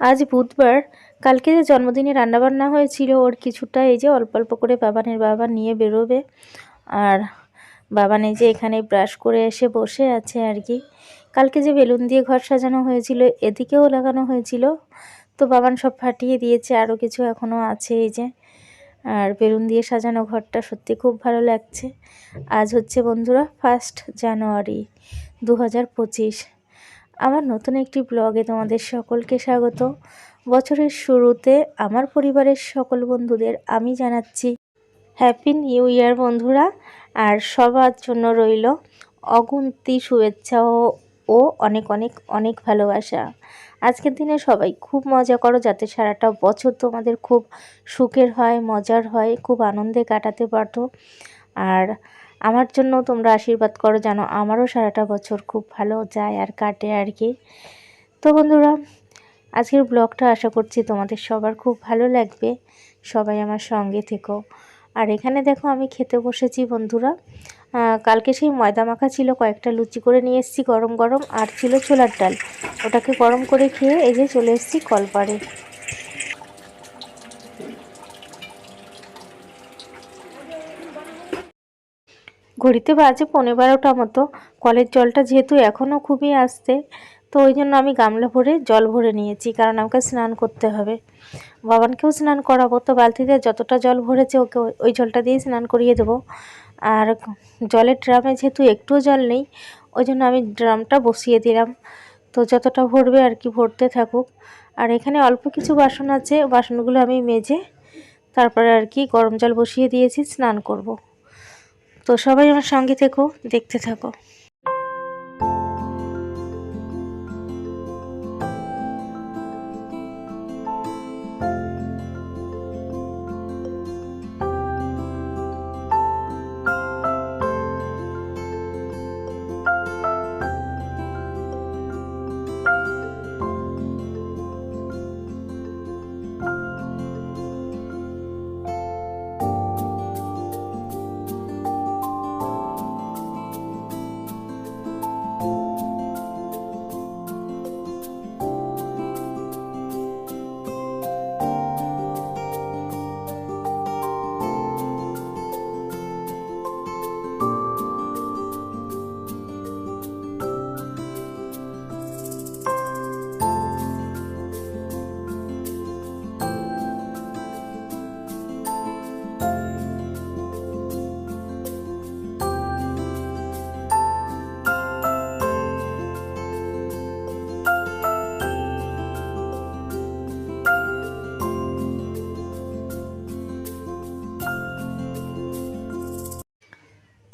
আজ বুধবার। কালকে যে জন্মদিনে রান্নাবান্না হয়েছিল, ওর কিছুটা এই যে অল্প অল্প করে বাবানের বাবা নিয়ে বেরোবে। আর বাবান এই যে এখানে ব্রাশ করে এসে বসে আছে আর কি। কালকে যে বেলুন দিয়ে ঘর সাজানো হয়েছিল, এদিকেও লাগানো হয়েছিল। তো বাবান সব ফাটিয়ে দিয়েছে, আরও কিছু এখনও আছে এই যে। আর বেলুন দিয়ে সাজানো ঘরটা সত্যি খুব ভালো লাগছে। আজ হচ্ছে বন্ধুরা ফার্স্ট জানুয়ারি দু হাজার পঁচিশ। আমার নতুন একটি ব্লগে তোমাদের সকলকে স্বাগত। বছরের শুরুতে আমার পরিবারের সকল বন্ধুদের আমি জানাচ্ছি হ্যাপি নিউ ইয়ার বন্ধুরা। আর সবার জন্য রইল অগুন্তি শুভেচ্ছা ও অনেক অনেক অনেক ভালোবাসা। আজকের দিনে সবাই খুব মজা করো, যাতে সারাটা বছর তোমাদের খুব সুখের হয়, মজার হয়, খুব আনন্দে কাটাতে পারো। আর আমার জন্য তোমরা আশীর্বাদ করো যেন আমারও সারাটা বছর খুব ভালো যায় আর কাটে আর কি। তো বন্ধুরা, আজকের ব্লগটা আশা করছি তোমাদের সবার খুব ভালো লাগবে। সবাই আমার সঙ্গে থেকো। আর এখানে দেখো আমি খেতে বসেছি বন্ধুরা। কালকে সেই ময়দা মাখা ছিল, কয়েকটা লুচি করে নিয়ে এসেছি গরম গরম, আর ছিল ছোলার ডাল। ওটাকে গরম করে খেয়ে এই যে চলে এসেছি কলপাড়ে। ঘড়িতে বাজে পনেরো বারোটা মতো। কলের জলটা যেহেতু এখনও খুবই আসতে তো ওই জন্য আমি গামলা ভরে জল ভরে নিয়েছি, কারণ আমাকে স্নান করতে হবে। বাবানকেও স্নান করাবো, তো বালতিতে যতটা জল ভরেছে ওকে ওই জলটা দিয়ে স্নান করিয়ে দেবো। আর জলের ড্রামে যেহেতু একটুও জল নেই, ওই জন্য আমি ড্রামটা বসিয়ে দিলাম। তো যতটা ভরবে আর কি ভরতে থাকুক। আর এখানে অল্প কিছু বাসন আছে, বাসনগুলো আমি মেজে তারপরে আর কি গরম জল বসিয়ে দিয়েছি, স্নান করব। তো সবাই আমার সঙ্গে থেকো দেখতে থাকো।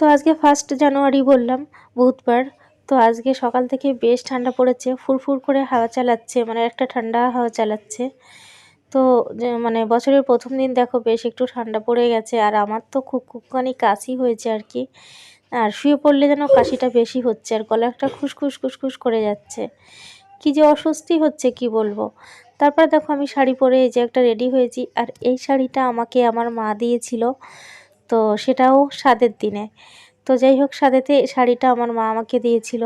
তো আজকে ফার্স্ট জানুয়ারি বললাম, বুধবার। তো আজকে সকাল থেকে বেশ ঠান্ডা পড়েছে, ফুরফুর করে হাওয়া চালাচ্ছে মানে একটা ঠান্ডা হাওয়া চালাচ্ছে। তো মানে বছরের প্রথম দিন দেখো বেশ একটু ঠান্ডা পড়ে গেছে, আর আমার তো খুব খুবখানি কাশি হয়েছে আর কি। আর শুয়ে পড়লে যেন কাশিটা বেশি হচ্ছে, আর গলাটা খুসখুস খুসখুস করে যাচ্ছে। কি যে অস্বস্তি হচ্ছে, কি বলব। তারপর দেখো আমি শাড়ি পরে এই যে একটা রেডি হয়েছি, আর এই শাড়িটা আমাকে আমার মা দিয়েছিল। তো সেটাও স্বাদের দিনে। তো যাই হোক, স্বাদেতে শাড়িটা আমার মা আমাকে দিয়েছিল।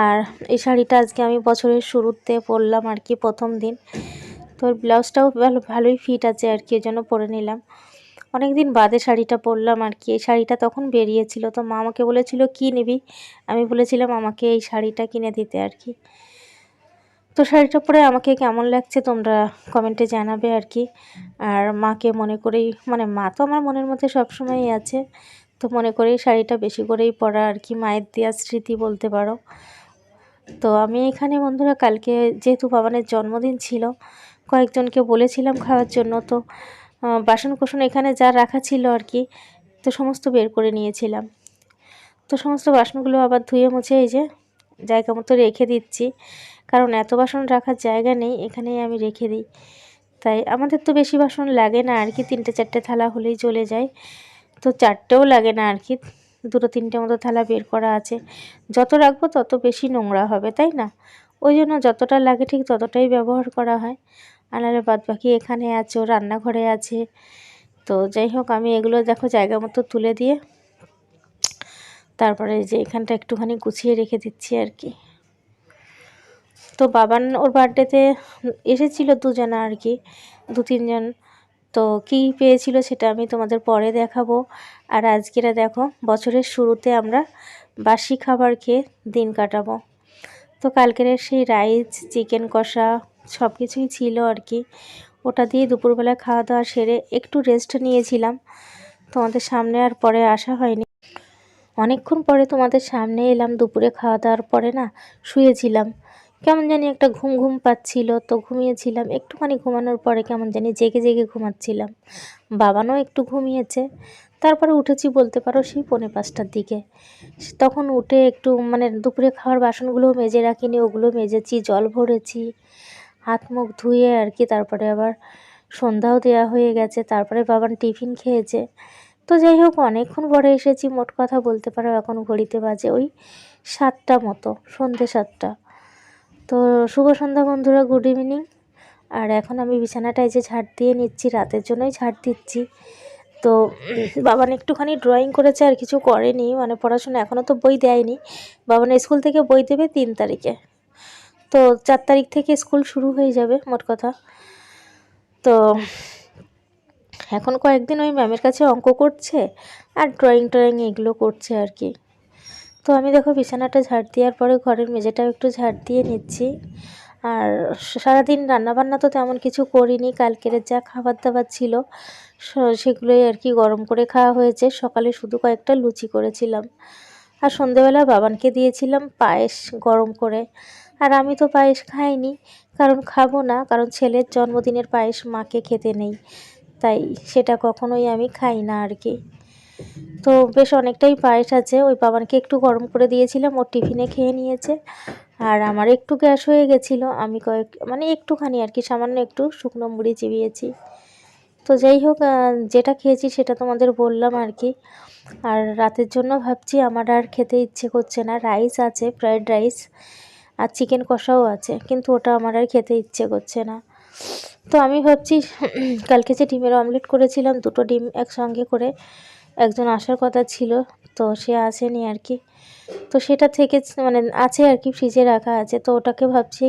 আর এই শাড়িটা আজকে আমি বছরের শুরুতে পরলাম আর কি প্রথম দিন। তো ব্লাউজটাও ভালো, ভালোই ফিট আছে আর কি এই জন্য পরে নিলাম। অনেক দিন বাদে শাড়িটা পরলাম আর কি। এই শাড়িটা তখন বেরিয়েছিল, তো মা আমাকে বলেছিল, কি নিবি? আমি বলেছিলাম, আমাকে এই শাড়িটা কিনে দিতে আর কি। তো শাড়িটা পরে আমাকে কেমন লাগছে তোমরা কমেন্টে জানাবে আর কি। আর মাকে মনে করেই মানে মা তো আমার মনের মধ্যে সবসময়ই আছে, তো মনে করেই শাড়িটা বেশি করেই পরা আর কি, মায়ের দেওয়া স্মৃতি বলতে পারো। তো আমি এখানে বন্ধুরা কালকে যেহেতু বাবানের জন্মদিন ছিল, কয়েকজনকে বলেছিলাম খাওয়ার জন্য, তো বাসন কোসন এখানে যা রাখা ছিল আর কি, তো সমস্ত বের করে নিয়েছিলাম। তো সমস্ত বাসনগুলো আবার ধুয়ে মুছে এই যে জায়গা মতো রেখে দিচ্ছি। কারণ এত বাসন রাখার জায়গা নেই, এখানেই আমি রেখে দিই। তাই আমাদের তো বেশি বাসন লাগে না আর কি, তিনটে চারটে থালা হলেই চলে যায়। তো চারটেও লাগে না আর কি, দুটো তিনটে মতো থালা বের করা আছে। যত রাখব তত বেশি নোংরা হবে, তাই না? ওই জন্য যতটা লাগে ঠিক ততটাই ব্যবহার করা হয়। আর বাদ বাকি এখানে আছে, ও রান্নাঘরে আছে। তো যাই হোক, আমি এগুলো দেখো জায়গা মতো তুলে দিয়ে, তারপরে যে এখানটা একটুখানি গুছিয়ে রেখে দিচ্ছি আর কি। তো বাবান ওর বার্থডেতে এসেছিল দুজনা আর কি, দু তিনজন। তো কী পেয়েছিল সেটা আমি তোমাদের পরে দেখাবো। আর আজকেরা দেখো, বছরের শুরুতে আমরা বাসি খাবার খেয়ে দিন কাটাবো। তো কালকের সেই রাইস চিকেন কষা সব কিছুই ছিল আর কি। ওটা দিয়ে দুপুরবেলা খাওয়া দাওয়া সেরে একটু রেস্ট নিয়েছিলাম। তোমাদের সামনে আর পরে আসা হয়নি। অনেকক্ষণ পরে তোমাদের সামনে এলাম, দুপুরে খাওয়া দাওয়ার পরে না শুয়েছিলাম। কেমন জানি একটা ঘুম ঘুম পাচ্ছিল, তো ঘুমিয়েছিলাম। একটুখানি ঘুমানোর পরে কেমন জানি জেগে জেগে ঘুমাচ্ছিলাম। বাবানও একটু ঘুমিয়েছে। তারপরে উঠেছি বলতে পারো সেই পৌনে পাঁচটার দিকে। তখন উঠে একটু মানে দুপুরে খাওয়ার বাসনগুলোও মেজে রাখিনি, ওগুলো মেজেছি, জল ভরেছি, হাত মুখ ধুয়ে আর কি, তারপরে আবার সন্ধ্যাও দেওয়া হয়ে গেছে, তারপরে বাবান টিফিন খেয়েছে। তো যাই হোক, অনেকক্ষণ পরে এসেছি, মোট কথা বলতে পারো এখন ঘড়িতে বাজে ওই সাতটা মতো, সন্ধে সাতটা। তো শুভ সন্ধ্যা বন্ধুরা, গুড ইভিনিং। আর এখন আমি বিছানাটা এই যে ঝাড় দিয়ে নিচ্ছি, রাতের জন্যই ঝাড় দিচ্ছি। তো বাবান একটুখানি ড্রয়িং করেছে, আর কিছু করেনি মানে পড়াশোনা এখনও তো বই দেয়নি। বাবান স্কুল থেকে বই দেবে তিন তারিখে। তো চার তারিখ থেকে স্কুল শুরু হয়ে যাবে, মোট কথা। তো এখন কয়েকদিন ওই ম্যামের কাছে অঙ্ক করছে, আর ড্রয়িং ট্রয়িং এগুলো করছে আর কি। তো আমি দেখো বিছানাটা ঝাড় দেওয়ার পরে ঘরের মেঝেটাও একটু ঝাড় দিয়ে নিচ্ছি। আর সারাদিন রান্নাবান্না তো তেমন কিছু করিনি, কালকের যা খাবার দাবার ছিল সেগুলোই আর কি গরম করে খাওয়া হয়েছে। সকালে শুধু কয়েকটা লুচি করেছিলাম। আর সন্ধেবেলা বাবানকে দিয়েছিলাম পায়েস গরম করে। আর আমি তো পায়েস খাইনি, কারণ খাব না, কারণ ছেলের জন্মদিনের পায়েস মাকে খেতে নেই। তাই সেটা কখনোই আমি খাই না আর কি। তো বেশ অনেকটাই পায়েস আছে। ওই বাবানকে একটু গরম করে দিয়েছিলাম ওর টিফিনে খেয়ে নিয়েছে। আর আমার একটু গ্যাস হয়ে গেছিল, আমি কয়েক মানে একটুখানি আর কি, সামান্য একটু শুকনো মুড়ি চিবিয়েছি। তো যাই হোক যেটা খেয়েছি সেটা তোমাদের বললাম আর কি। আর রাতের জন্য ভাবছি আমার আর খেতে ইচ্ছে করছে না। রাইস আছে, ফ্রায়েড রাইস আর চিকেন কষাও আছে, কিন্তু ওটা আমার আর খেতে ইচ্ছে করছে না। তো আমি ভাবছি, কালকে যে ডিমের অমলেট করেছিলাম, দুটো ডিম একসঙ্গে করে একজন আসার কথা ছিল, তো সে আসেনি আর কি। তো সেটা থেকে মানে আছে আর কি ফ্রিজে রাখা আছে। তো ওটাকে ভাবছি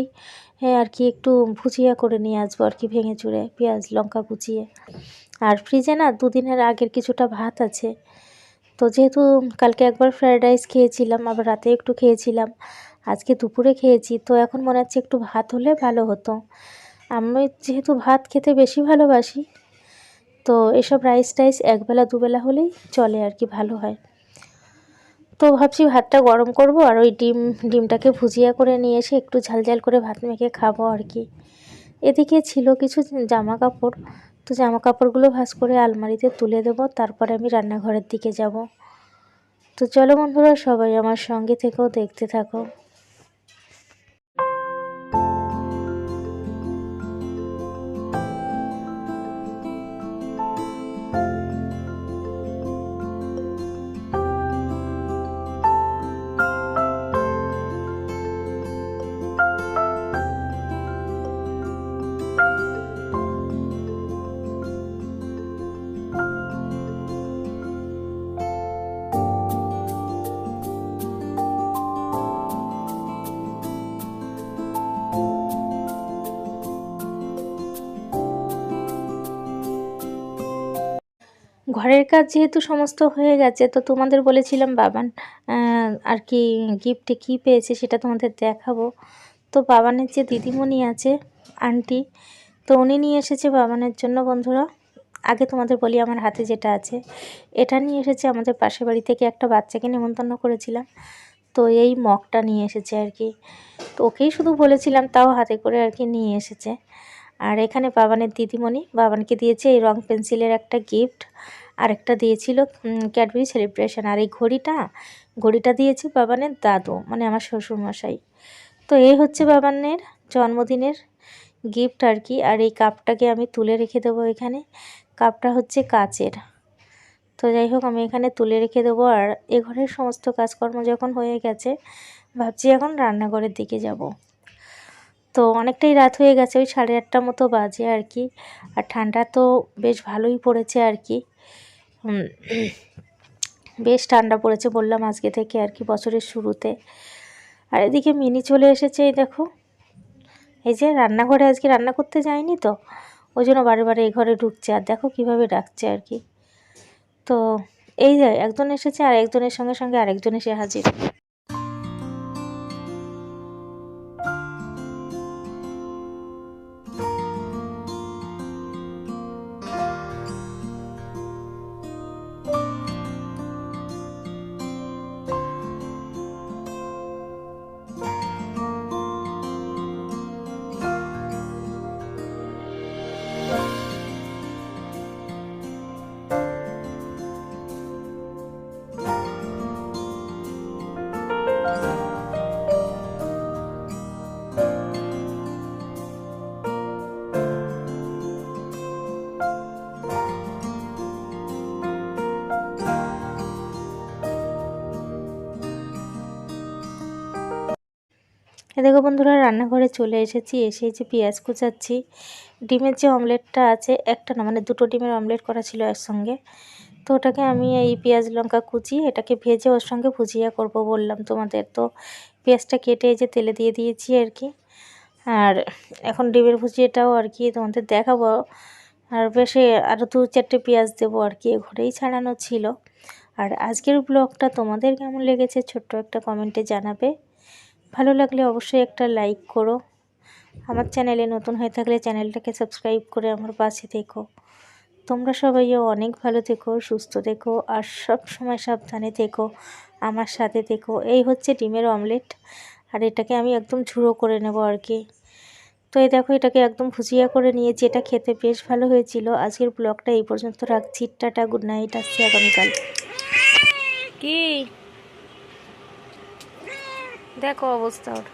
হ্যাঁ আর কি একটু ভুজিয়া করে নিয়ে আসব আর কি ভেঙে চুড়ে, পেঁয়াজ, লঙ্কা কুচিয়ে। আর ফ্রিজে না দুদিনের আগের কিছুটা ভাত আছে। তো যেহেতু কালকে একবার ফ্রায়েড রাইস খেয়েছিলাম, আবার রাতে একটু খেয়েছিলাম, আজকে দুপুরে খেয়েছি, তো এখন মনে হচ্ছে একটু ভাত হলে ভালো হতো। আমি যেহেতু ভাত খেতে বেশি ভালোবাসি তো এসব রাইস টাইস একবেলা, দুবেলা হলেই চলে আর কি, ভালো হয়। তো ভাবছি ভাতটা গরম করব আর ওই ডিম, ডিমটাকে ভুজিয়া করে নিয়ে এসে একটু ঝাল ঝাল করে ভাত মেখে খাব আর কি। এদিকে ছিল কিছু জামা কাপড় তো জামা কাপড়গুলো ভাস করে আলমারিতে তুলে দেবো, তারপরে আমি রান্নাঘরের দিকে যাব। তো চলো বন্ধুরা, সবাই আমার সঙ্গে থেকেও দেখতে থাকো। ঘরের কাজ যেহেতু সমস্ত হয়ে গেছে, তো তোমাদের বলেছিলাম, বাবান আর কি গিফটে কী পেয়েছে সেটা তোমাদের দেখাবো। তো বাবানের যে দিদিমণি আছে, আন্টি, তো উনি নিয়ে এসেছে বাবানের জন্য বন্ধুরা। আগে তোমাদের বলি আমার হাতে যেটা আছে। এটা নিয়ে এসেছে আমাদের পাশের বাড়ি থেকে একটা বাচ্চাকে নিমন্ত্রণ করেছিলাম। তো এই মগটা নিয়ে এসেছে আর কি। তো ওকেই শুধু বলেছিলাম, তাও হাতে করে আর কি নিয়ে এসেছে। আর এখানে বাবানের দিদিমণি, বাবানকে দিয়েছে এই রং পেন্সিলের একটা গিফট আর একটা দিয়েছিল ক্যাডবেরি সেলিব্রেশন আর এই ঘড়িটা ঘড়িটা দিয়েছে বাবানের দাদু মানে আমার শ্বশুরমশাই। তো এই হচ্ছে বাবানের জন্মদিনের গিফট আর কি, আর এই কাপটাকে আমি তুলে রেখে দেবো এখানে। কাপটা হচ্ছে কাচের। তো যাই হোক, আমি এখানে তুলে রেখে দেবো, আর এ ঘরের সমস্ত কাজকর্ম যখন হয়ে গেছে, ভাবছি এখন রান্নাঘরের দিকে যাব। তো অনেকটাই রাত হয়ে গেছে, ওই সাড়ে আটটা মতো বাজে আর কি, আর ঠান্ডা তো বেশ ভালোই পড়েছে আর কি। বেশ ঠান্ডা পড়েছে বললাম আজকে থেকে আর কি বছরের শুরুতে। আর এদিকে মিনি চলে এসেছে, এই দেখো। এই যে রান্নাঘরে আজকে রান্না করতে যায়নি তো, ওই জন্য বারে বারে এই ঘরে ঢুকছে। আর দেখো কীভাবে ডাকছে আর কি। তো এই যে একজন এসেছে আর একজনের সঙ্গে সঙ্গে আরেকজন এসে হাজির। দেখো বন্ধুরা, রান্নাঘরে চলে এসেছি এসে যে পেঁয়াজ কুচাচ্ছি। ডিমের যে অমলেটটা আছে, একটা না মানে দুটো ডিমের অমলেট করা ছিল একসঙ্গে। তো ওটাকে আমি এই পেঁয়াজ লঙ্কা কুচি, এটাকে ভেজে ওর সঙ্গে ভুজিয়া করব বললাম তোমাদের। তো পেঁয়াজটা কেটে এই যে তেলে দিয়ে দিয়েছি আর কি। আর এখন ডিমের ভুজিয়াটাও আর কি তোমাদের দেখাবো। আর বেশি আরও দু চারটে পেঁয়াজ দেবো আর কি ঘরেই ছাড়ানো ছিল। আর আজকের ব্লগটা তোমাদের কেমন লেগেছে ছোট্ট একটা কমেন্টে জানাবে। ভালো লাগলে অবশ্যই একটা লাইক করো। আমার চ্যানেলে নতুন হয়ে থাকলে চ্যানেলটাকে সাবস্ক্রাইব করে আমার পাশে থেকো। তোমরা সবাইও অনেক ভালো থেকো, সুস্থ থেকো, আর সব সময় সাবধানে থেকো, আমার সাথে থেকো। এই হচ্ছে ডিমের অমলেট আর এটাকে আমি একদম ঝুড়ো করে নেব আর কি। তো এই দেখো, এটাকে একদম ভুজিয়া করে নিয়েছি, এটা খেতে বেশ ভালো হয়েছিল। আজকের ব্লগটা এই পর্যন্ত রাখছি। টাটা গুড নাইট আসছি আগামীকাল। কি? দেখো অবস্থা ওর।